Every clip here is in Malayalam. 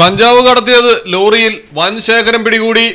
കഞ്ചാവ് കടത്തിയത് ലോറിയിൽ വൻ ശേഖരം പിടികൂടി.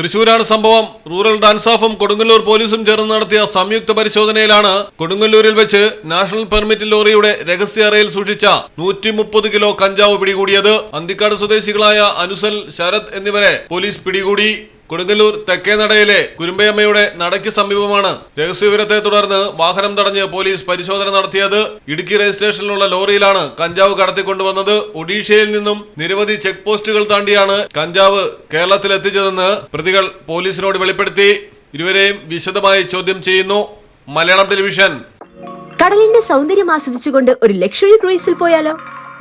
തൃശൂരാണ് സംഭവം. റൂറൽ ഡാൻസ് ഓഫും കൊടുങ്ങല്ലൂർ പോലീസും ചേർന്ന് നടത്തിയ സംയുക്ത പരിശോധനയിലാണ് കൊടുങ്ങല്ലൂരിൽ വെച്ച് നാഷണൽ പെർമിറ്റ് ലോറിയുടെ രഹസ്യ അറയിൽ സൂക്ഷിച്ച നൂറ്റി മുപ്പത് കിലോ കഞ്ചാവ് പിടികൂടിയത് അന്തിക്കാട് സ്വദേശികളായ അനുസൽ ശരത് എന്നിവരെ പോലീസ് പിടികൂടി. കൊടുങ്ങല്ലൂർ തെക്കേനടയിലെ കുരുമ്പയമ്മയുടെ നടയ്ക്ക് സമീപമാണ്. രഹസ്യവിവരത്തെ തുടർന്ന് വാഹനം തടഞ്ഞ് പോലീസ് പരിശോധന നടത്തിയത് ഇടുക്കി രജിസ്ട്രേഷനിലുള്ള ലോറിയിലാണ് കഞ്ചാവ് കടത്തിക്കൊണ്ടുവന്നത്. ഒഡീഷയിൽ നിന്നും നിരവധി ചെക്ക് പോസ്റ്റുകൾ താണ്ടിയാണ് കഞ്ചാവ് കേരളത്തിൽ എത്തിച്ചതെന്ന് പ്രതികൾ പോലീസിനോട് വെളിപ്പെടുത്തി. ഇരുവരെയും വിശദമായി ചോദ്യം ചെയ്യുന്നു. മലയാളം ടെലിവിഷൻ. കടലിന്റെ സൗന്ദര്യം ആസ്വദിച്ചുകൊണ്ട് ഒരു ലക്ഷറി ക്രൂയിസിൽ പോയാലോ?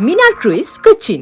മിനാ ക്രൂയിസ് കൊച്ചിൻ.